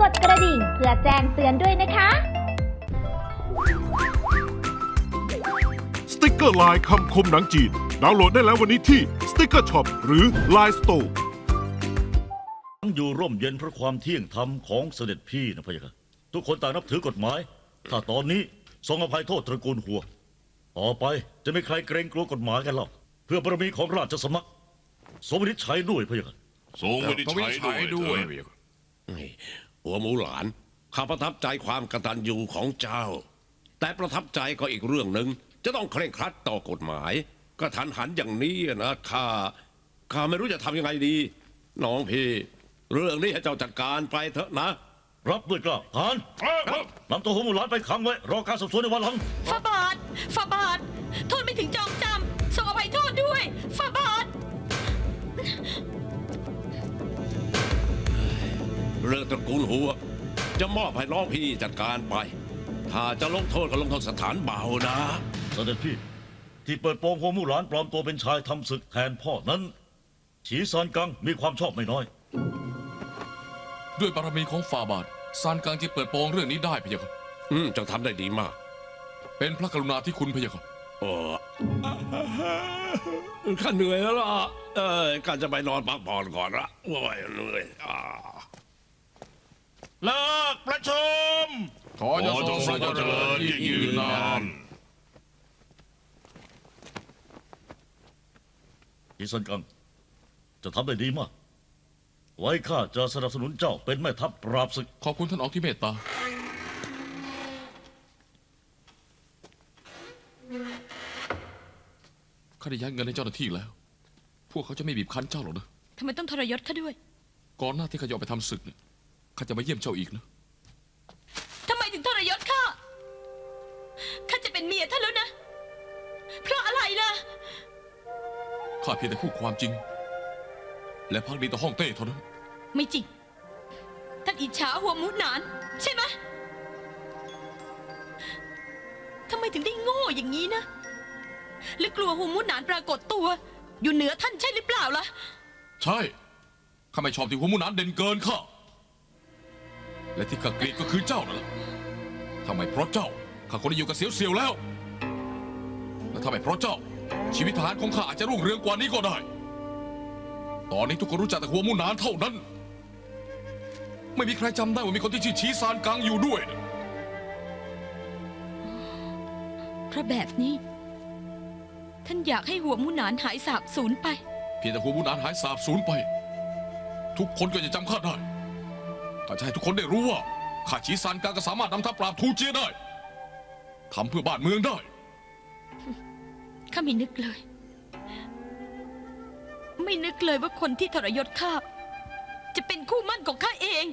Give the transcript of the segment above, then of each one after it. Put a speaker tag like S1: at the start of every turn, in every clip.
S1: กดกระดิ่งเพื่อแจ้งเตือนด้วยนะคะ
S2: สติกเกอร์ลายคำคมหนังจีน ดาวน์โหลดได้แล้ววันนี้ที่สติกเกอร์ช็อปหรือ Line Store
S3: ทั้งอยู่ร่มเย็นเพราะความเที่ยงธรรมของเสด็จพี่นะพะยะค่ะทุกคนต่างนับถือกฎหมาย ถ้าตอนนี้ทรงอภัยโทษตระกูลหัว ต่อไปจะไม่ใครเกรงกลัวกฎหมายกันหรอกเพื่อบารมีของราชสำนักสมนิจฉัยด้วยพะยะค่ะ
S4: ทรงไม่ได้ใช้ด้วย
S5: นี่ หัวหมูหลาน ข้าประทับใจความกตัญญูของเจ้า แต่ประทับใจก็อีกเรื่องหนึ่งจะต้องเคร่งครัดต่อกฎหมายก็ทันหันอย่างนี้นะข้าข้าไม่รู้จะทำยังไงดี น้องพี่ เรื่องนี้ให้เจ้าจัดการไปเถอะนะ
S3: รับด้วยกล้าทานนำตัวหัวหมูหลานไปขังไว้รอการสอบสวนในวันหลัง
S6: ฟาบาทฟาบาทโทษไม่ถึงจองจ
S5: เรื่องตระกูลหัว จะมอบให้น้องพี่จัดการไป ถ้าจะลงโทษก็ลงโทษสถานเบานะ
S3: เสด็จพี่ ที่เปิดโปงหัวหมูหลานปลอมตัวเป็นชายทำศึกแทนพ่อนั้น ฉีซานกังมีความชอบไม่น้อย
S4: ด้วยบารมีของฝ่าบาทซานกังจะเปิดโปงเรื่องนี้ได้พะยะค่ะ
S5: อืมเจ้าทำได้ดีมาก
S4: เป็นพระกรุณาที่คุณพะยะค่ะ
S5: โอ้ข้าเหนื่อยแล้วล่ะเออข้าจะไปนอนพักผ่อนก่อนละโอ้ยเหนื่อยอ่า
S7: เลิกประชุม
S4: ขอจะทรงพระเจริญยิ่งยืนนาน
S3: ฉีซานกังจะทำได้ดีมาก ไว้ข้าจะสนับสนุนเจ้าเป็นแม่ทัพปราบศึก
S4: ขอบคุณท่านออกที่เมตตา ข้าได้ย้ายเงินให้เจ้าหน้าที่แล้ว พวกเขาจะไม่บีบคั้นเจ้าหรอกนะ
S6: ทำไมต้องทรยศข้าด้วย
S4: ก่อนหน้าที่ข้าจะออกไปทำศึกเนี่ย ข้าจะมาเยี่ยมเจ้าอีกนะ
S6: ทำไมถึงทรยศข้า ข้าจะเป็นเมียท่านแล้วนะ เพราะอะไรล่ะ
S4: ข้าเพียงแต่พูดความจริง และพักดีต่อห้องเต้เท่านั้น
S6: ไม่จริง ท่านอิจฉาหัวหมูหนาน ใช่ไหมทำไมถึงได้โง่อย่างนี้นะหรือกลัวหัวหมูหนานปรากฏตัว อยู่เหนือท่านใช่หรือเปล่าล่ะ
S4: ใช่ ข้าไม่ชอบที่หัวหมุนนั้นเด่นเกินข้า และที่ข้าเกลียดก็คือเจ้านั่นแหละทำไมเพราะเจ้าข้าคนได้อยู่กับเสียวเสียวๆแล้ว และทำไมเพราะเจ้า ชีวิตทหารของข้าอาจจะรุ่งเรืองกว่านี้ก็ได้ ตอนนี้ทุกคนรู้จักแต่หัวหมุนนานเท่านั้น ไม่มีใครจำได้ว่ามีคนที่ชื่อชีซานกังอยู่ด้วยนะ
S6: เพราะแบบนี้ ท่านอยากให้หัวหมูหนานหายสาบสูญไป
S4: เพียงแต่หัวหมุนนานหายสาบสูญไป ทุกคนก็จะจำข้าได้ ข้าจะให้ทุกคนได้รู้ว่าข้าชีซานกังก็สามารถนำทัพปราบทูเจียได้ทำเพื่อบ้านเมืองได้
S6: ข้าไม่นึกเลย ไม่นึกเลยว่าคนที่ทรยศข้าจะเป็นคู่มั่นของข้าเอง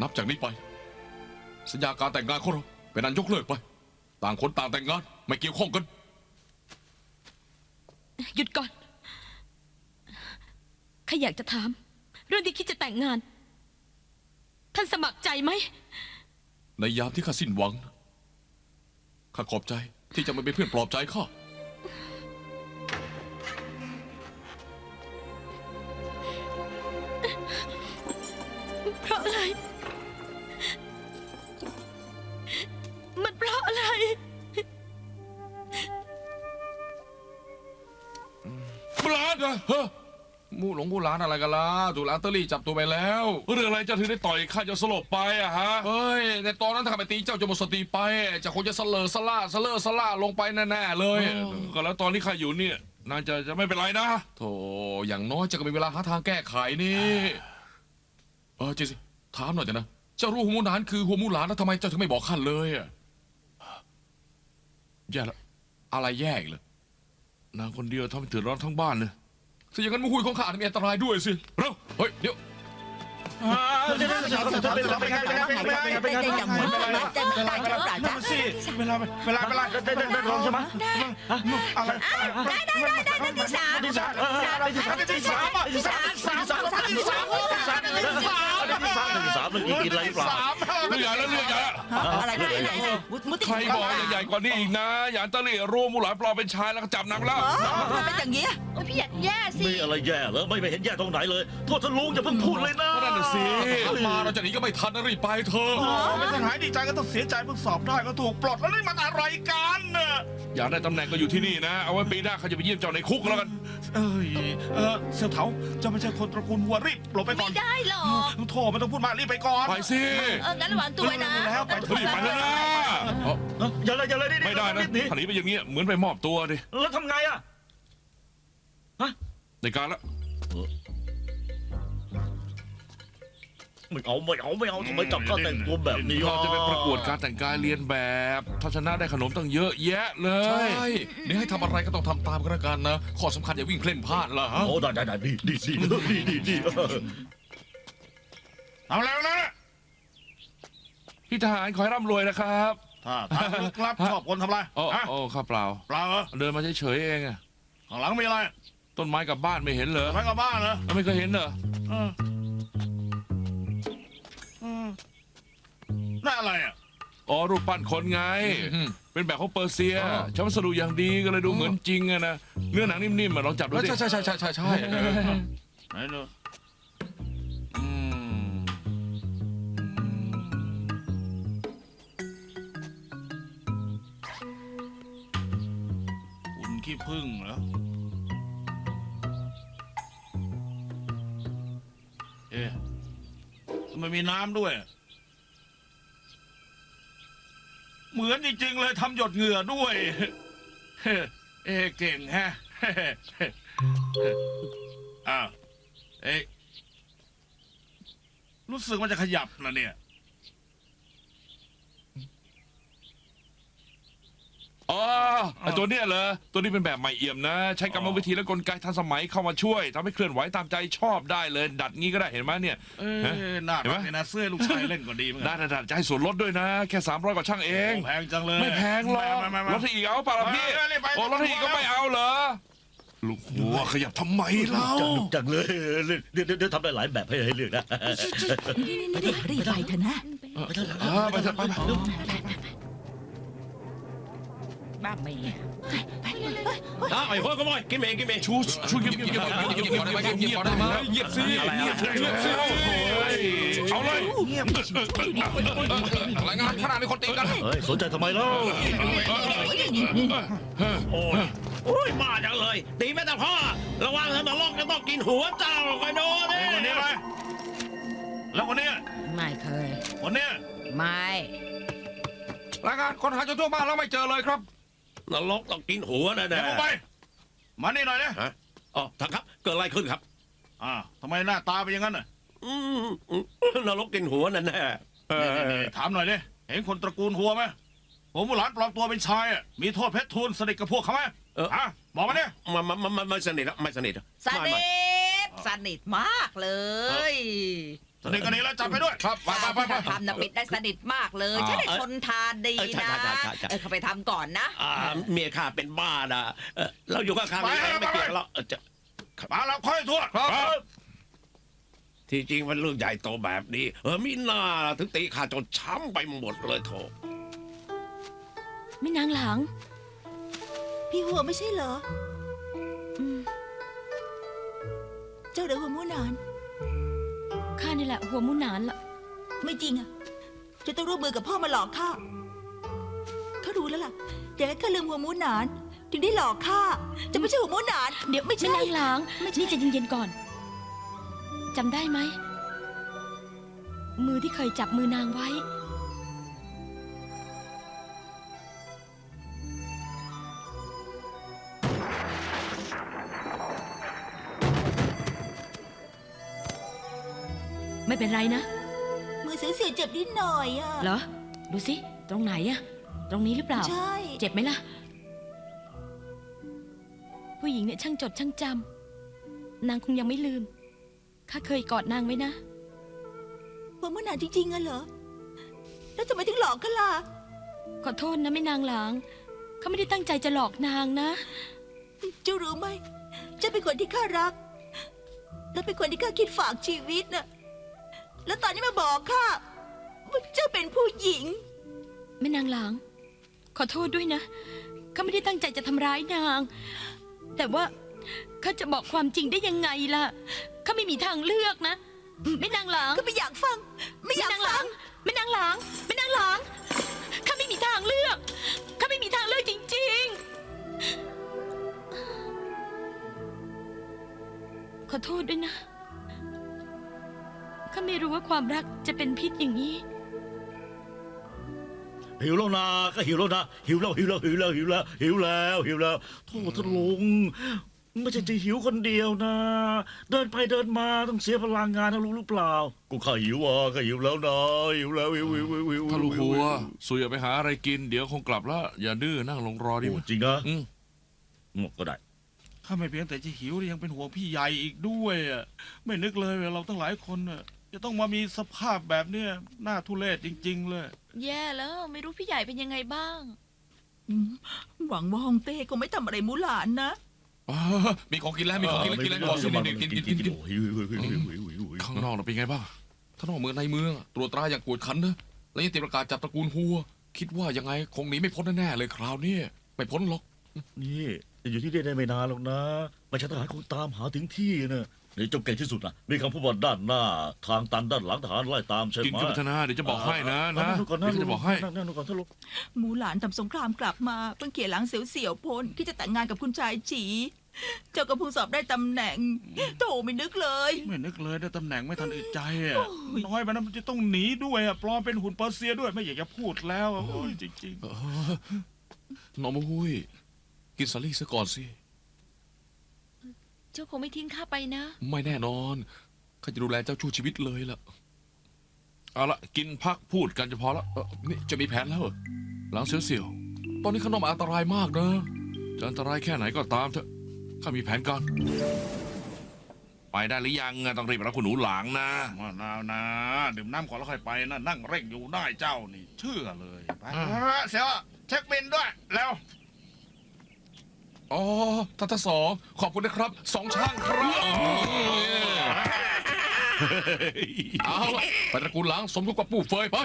S4: นับจากนี้ไป สัญญาการแต่งงานของเราเป็นอันยกเลิกไป ต่างคนต่างแต่งงานไม่เกี่ยวข้องกัน
S6: หยุดก่อนข้าอยากจะถาม เรื่องที่คิดจะแต่งงาน ท่านสมัครใจไหม
S4: ในยามที่ข้าสิ้นหวัง ข้าขอบใจที่จะมาเป็นเพื่อนปลอบใจข้า
S6: เพราะอะไร มันเพราะอะไร
S4: บุหลานนะเฮ้อ มู่หลงบุหลานอะไรกันล่ะถูกหลานเตอรี่จับตัวไปแล้ว
S7: เรื่องอะไรเจ้าถึงได้ต่อยข้าจนสลบไปอะฮะ
S4: เฮ้ย ในตอนนั้นถ้าข้าไปตีเจ้าจนหมดสติไปจะคงจะเสลอสล่าเสลอสล่าลงไปแน่ๆเลย
S7: ก็แล้วตอนที่ข้าอยู่เนี่ยน่าจะจะไม่เป็นไรนะ
S4: โธ่อย่างน้อยเจะก็มีเวลาหาทางแก้ไขนี่ เออจริงสิถามหน่อยเถอะนะ เจ้ารู้หัวหมูหลานคือหัวหมูหลานแล้วทำไมเจ้าถึงไม่บอกข้าเลยอะแย่ละอะไรแย่อีกเลย
S7: นางคนเดียวทำให้เดือดร้อนทั้งบ้านเลย
S4: ถ้าอย่างนั้นมุหุยของข้าอาจะมีอันตรายด้วยสิ เร็ว เฮ้ย เดี๋ยว
S3: เรืองใหญ่แล้ว
S7: เรืองใหญ่แล้วอะไรใหญ่หหนมุใครบอกใหญ่ใหญ่กว่านี้อีกนะหยานตะลี่รู้มูหลานปลอมเป็นชายแล้วก็จับนางแล้วทำไม
S6: เป็นอย่างนี้แพี่
S1: อยากแย่สิ
S3: มีอะไรแย่เหรอไม่ไปเห็นแย่ตรงไหนเลยโทษท่านลุงอย่าเพิ่งพูดเลยนะ
S7: นั่นสิมาเราจะหนีก็ไม่ทันนะรีบไปเถอะ
S8: ไม่ทันหายดีใจก็ต้องเสียใจเพิ่งสอบได้ก็ถูกปลดแล้วนี่มันอะไรกัน
S7: อยากได้ตำแหน่งก็อยู่ที่นี่นะ เอาไว้ปีหน้าเขาจะไปเยี่ยมเจ้าในคุกแล้วกัน
S8: เอ้ยเออเสี่ยวเถาเจะไม่ใช่คนตระกูลหัวรีบหลบไปก่อน
S6: ไม่ได้หรอก
S8: โทษไม่ต้องพูดมากรีบไปก่อน
S7: ไปสิ
S6: เอองั้นระวังตัวนะ
S8: แล้วไป
S7: เฮ้ยไปแล้วนะเอ้า
S3: อย่าเลยอย่าเลยนี่
S7: ไม่ได้นะ
S3: หนี
S7: ถ้าหนีไปอย่างเงี้ยเหมือนไปมอบตัวดิ
S3: แล้วทำไงอะ
S7: ในการละ
S3: ไม่เอาไม่เอาไม่เอาทำไมจับข้าแต่งตัวแบบนี้
S7: เราจะไปประกวดการแต่งกายเรียนแบบถ้าชนะได้ขนมตั้งเยอะแยะเล
S4: ใช่
S7: ย
S4: นี่ให้ทำอะไรก็ต้องทำตามกันแล้วกันนะข้อสำคัญอย่าวิ่งเพล่นพลาดล่ะฮะ
S3: โอ้ได้ได้ได้ดีดีดีดีดีดีเออ
S8: เอาแล้วนะ
S7: พี่ทหารขอให้ร่ำรวยนะครับ
S8: ถ้าทางลึกลับชอบคนทำอะไร
S7: โอ้
S8: ฮะ
S7: โอ้ข้าเปล่า
S8: เปล่าเหรอ
S7: เดินมาเฉยๆเองอะ
S8: ข้างหลังมีอะไร
S7: ต้นไม้กับบ้านไม่เห็นเหรอ
S8: ไปกับบ้านเหรอ
S7: ไม่เคยเห็นเหรอ
S8: เออเอ อะไรอะ
S7: อ๋อรูปปั้นคนไง
S4: อืม
S7: เป็นแบบของเปอร์เซียใช้วัสดุอย่างดีก็เลยดูเหมือนจริงอะนะเนื้อหนังนิ่มๆอะลองจับดู
S4: ใช่
S7: สิ
S4: ใช่ใช่ใช่ใช่ใช่เออ
S8: ไหนดู
S7: อืม
S8: หุ่นขี้ผึ้งเหรอ เอ๊ะทำไมมีน้ำด้วย เหมือนจริงๆเลยทำหยดเหงื่อด้วยเฮ้เอเก่งแฮะอ้าวเอ๊ะรู้สึกว่าจะขยับนะเนี่ย
S7: อ๋อไอตัวเนี้ยเหรอตัวนี้เป็นแบบใหม่เอี่ยมนะ ใช้กรรมวิธีและกลไกทันสมัยเข้ามาช่วยทำให้เคลื่อนไหวตามใจชอบได้เลย ดัดงี้ก็ได้เห็นไหมเนี่ย
S8: เอ้ยน่า
S7: เห็นไหม
S8: รักเลยนะเสื้อลูกชายเล่นก็ดีเหมือนกั
S7: ได้ได้ได้จะให้ส่วนลดด้วยนะ แค่ 300กว่าช่างเอง
S8: โแพงจังเลย
S7: ไม่แพงหรอก
S8: ไม่ไม่ไม่
S7: ลดให้อีกเอาเปล่าล่ะพี่
S8: เออเออไป
S7: โอ้ลดให้อีกก็ไม่เอาเหรอลูกหัวขยับทำไมเล่า
S3: จังจังเลยเดี๋ยวเดี๋ยวเดี๋ยวทำได้หลายแบบให้ให้เลือกนะ
S6: นี่นี่นี่รีบไปเถอะนะ
S7: อ่าไปเถอะไปไป
S6: บ้างไหม
S5: น้าไอ้หัก็โมยกินเองกินเอง
S7: ชูชูเงียบเงียบเงียบเงียบเงียบก่อนได้ไหมเงียบก่อนได้ไหมเงียบยิเงียบยิเงียบยิเอาเลยเงียบ
S4: รายงานขนาดมีคนตีกัน
S3: เฮ้ยสนใจทำไบเล่า
S5: โอ้ยโอ้ยมาจังเลยตีแม่แต่พ่อระวังนะมาลอกจะต้องกินหัวเจ้าไปโด
S8: นเนี่ยคนนี้ไหมแล้วคนนี้
S6: ไม่เคย
S8: คนนี้
S6: ไม่
S4: รายงานคนหาจนทั่วบ้านแล้วไม่เจอเลยครับ
S5: นรกต้องกินหัวนะ
S8: เดี๋
S5: นะ
S8: ยวผมไป มานี่หน่อยนะ
S5: ฮะอ๋อท่านครับเกิดอะไรขึ้นครับ
S8: อ่าทำไมหน้าตาเป็นอย่างนั้นน่ะ
S5: อืมอืมนรกกินหัวนั่นแน่เอ
S8: นี่
S5: อ
S8: นี่นี่ถามหน่อยดิเห็นคนตระกูลหัวไหมผมหลานปลอมตัวเป็นชายอะมีโทษเพชรทูลสนิทกับพวกเขาไหม
S5: เออ
S8: อะบอกมาเนี่ย
S5: มามามาไม่สนิทอะไม่สนิทอะ
S6: ส
S5: ไม่
S6: นิ
S5: ไม่
S6: ทสนิทมากเลย
S8: สนิทกันนี้แล้วจับไปด้วย
S4: ครับไปไปไปไป
S6: ทำนะปิดได้สนิทมากเลย
S4: อ่า
S6: ใช่ได้ทนทานดี
S5: เออใช่
S6: นะ
S5: ใช่ใช่ใช่
S6: เออเขาไปทำก่อนนะ
S5: อ่าเมียข้าเป็นบ้านะเออเราอยู่ข้างๆ
S8: ไป
S5: นี่
S8: ไป
S5: ไม่
S8: ไป
S5: เกี่ยวแล้วเออจะ
S8: มาแล้วค่อยทั่ว
S4: ครับ
S5: ที่จริงมันเรื่องใหญ่โตแบบนี้ เออมีหน้าล่ะถึงตีข้าจนช้ำไปหมดเลยโถ
S6: ไม่นางหลัง
S9: พี่หัวไม่ใช่เหรอ
S6: อืม
S9: เจ้าเดือหัวหมูหนาน
S6: ข้านี่ แหละ หัวมุนหนานละ
S9: ไม่จริงอะจะต้องร่วมมือกับพ่อมาหลอกข้าเขารู้แล้วล่ะอยากให้ข้าลืมหัวหมูหนาน ถึงได้หลอกข้าจะไม่ใช่หัวหมูหนานเดี๋ยวไม่
S6: ไม่
S9: ใช่
S6: นางหลังนี่ใจะเย็นๆก่อนจำได้ไหมมือที่เคยจับมือนางไว้ ไม่เป็นไรนะ
S9: มือเสียๆเจ็บนิดหน่อยอะ
S6: เหรอ ดูสิ ตรงไหนอะตรงนี้หรือเปล่า
S9: ใช่
S6: เจ็บไหมล่ะ ผู้หญิงเนี่ยช่างจดช่างจำนางคงยังไม่ลืม ข้าเคยกอดนางไว้นะ
S9: หัวหมูหนานจริงๆอะเหรอ แล้วทำไมถึงหลอกข้าล่ะ
S6: ขอโทษนะไม่นางหลางเขาไม่ได้ตั้งใจจะหลอกนางนะ
S9: เจ้ารู้ไหมเจ้าเป็นคนที่ข้ารัก และเป็นคนที่ข้าคิดฝากชีวิตน่ะ แล้วตอนนี้มาบอกข้าว่าเจ้าเป็นผู้หญิง
S6: แม่นางหลาง ขอโทษด้วยนะข้าไม่ได้ตั้งใจจะทำร้ายนาง แต่ว่าข้าจะบอกความจริงได้ยังไงล่ะข้าไม่มีทางเลือกนะไม่นางหลัง
S9: ก็ไม่อยากฟัง ไม่อยาก
S6: นางหลั
S9: ฟั
S6: ง
S9: ง
S6: ไม่นางหลังไม่นางหลังข้าไม่มีทางเลือกข้าไม่มีทางเลือกจริง ๆ ขอโทษด้วยนะข้า ไม่รู้ว่าความรักจะเป็นพิษอย่างนี้
S3: หิวแล้วนะก็หิวแล้วนะหิวแล้วหิวแล้วหิวแล้วหิวแล้วหิวแล้วหิวแล้วโทษท่านลุงไม่ใช่จะหิวคนเดียวนะ เดินไปเดินมาต้องเสียพลังงานนะรู้หรือเปล่ากูข้าหิวอะก็หิวแล้วนะหิวแล้วหิวหิวหิวหิว
S4: ถ้าลูกหัวสุยอย่าไปหาอะไรกินเดี๋ยวคงกลับแล้วอย่าดื้อนั่งลงรอดิ
S3: โอ้จริงนะ
S4: อืม
S3: อืมก็ได้
S8: ข้าไม่เพียงแต่จะหิวยังเป็นห่วงพี่ใหญ่อีกด้วยอะไม่นึกเลยว่าเราทั้งหลายคนน่ะ จะต้องมามีสภาพแบบเนี้ยน่าทุเรศจริง ๆ เลย
S6: แย่แล้วไม่รู้พี่ใหญ่เป็นยังไงบ้าง
S9: อืมหวังว่าฮองเต้คงไม่ทำอะไรมูหลานนะ
S4: อ่ามีของกินแล้วมีของกินแล้วกินแล้วก่อนสินี่กินกินกินกิน
S3: โอ้หิวหิวหิวหิวหิวหิวหิว
S4: ข้างนอกน่ะเป็นไงบ้างถ้านอกเมืองในเมืองอะตรวจตราอย่างกวดขันนะแล้วยังติดประกาศจับตระกูลหัว คิดว่ายังไงคงหนีไม่พ้นแน่ๆเลยคราวเนี้ยไม่พ้นหรอก
S3: นี่จะอยู่ที่นี่ได้ไม่นานหรอกนะประชาทหารคงตามหาถึงที่นะ นี่เจงเก่งที่สุดนะมีคำพูดว่าด้านหน้า ทางตันด้านหลังทหารไล่ตามใช่ไหม
S4: กินกับพัฒนาเดี๋ยวจะบอกให้นะ
S3: อ่า
S4: นะ
S3: ดูก่อนนะ
S4: เดี๋ยวจะบอกให้
S3: นั่งนั่งดูก่อนท่านลูก
S9: มูหลานทำสงครามกลับมาเพิ่งเขียนหลังเสียวๆพ้นที่จะแต่งงานกับคุณชายจี เจ้าก็เพิ่งสอบได้ตำแหน่งโถไม่นึกเลย
S8: ไม่นึกเลยได้ตำแหน่งไม่ทันอึดใจอะน้อยไปนะมันจะต้องหนีด้วยอะปลอมเป็นหุ่นเปอร์เซียด้วยไม่อยากจะพูดแล้วอะโอ้ยจริง
S4: เออน้องมุ้ยกินสาลี่ซะก่อนสิ
S6: เจ้าคงไม่ทิ้งข้าไปนะ
S4: ไม่แน่นอนข้าจะดูแลเจ้าชู้ชีวิตเลยล่ะ เอาละกินพักพูดกันจะพอละเอ่อนี่จะมีแผนแล้วเหรอหลังเสียวๆตอนนี้ข้างนอกมันอันตรายมากนะจะอันตรายแค่ไหนก็ตามเถอะข้ามีแผนการไปได้หรือยังอะต้องรีบไปรับคุณหนูหลางนะ
S8: ๆมานาวนะดื่มน้ำก่อนแล้วค่อยไปนะนั่งเร่งอยู่ได้เจ้านี่ เชื่อเลยไปเสียวเช็คบินด้วย แล้ว
S4: อ๋อท่านทั้งสองขอบคุณนะครับสองช่างครับเอาละไปตระกูลหลังสมทบกับปู่เฟยไป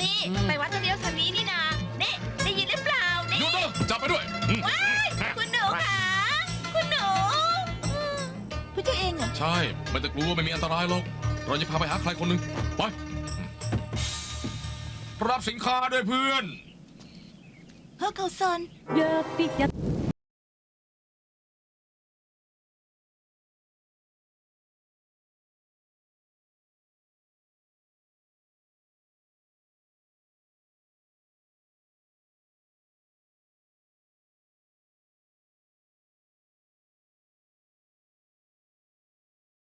S10: นี่ไปวัดจะเลี้ยวทางนี้นี่นานี่ได้ยินหรือเปล่านี่
S4: หยุดนะจับไปด้วย
S10: ว้ายคุณหนูค่ะคุณหนู
S9: พระเจ้าเองเหรอ
S4: ใช่ไม่ต้องกลัวไม่มีอันตรายหรอกเราจะพาไปหาใครคนหนึ่งไป รับสินค้าด้วยเพื่อน
S9: เฮ้อเขาซอน
S10: เยอะปิด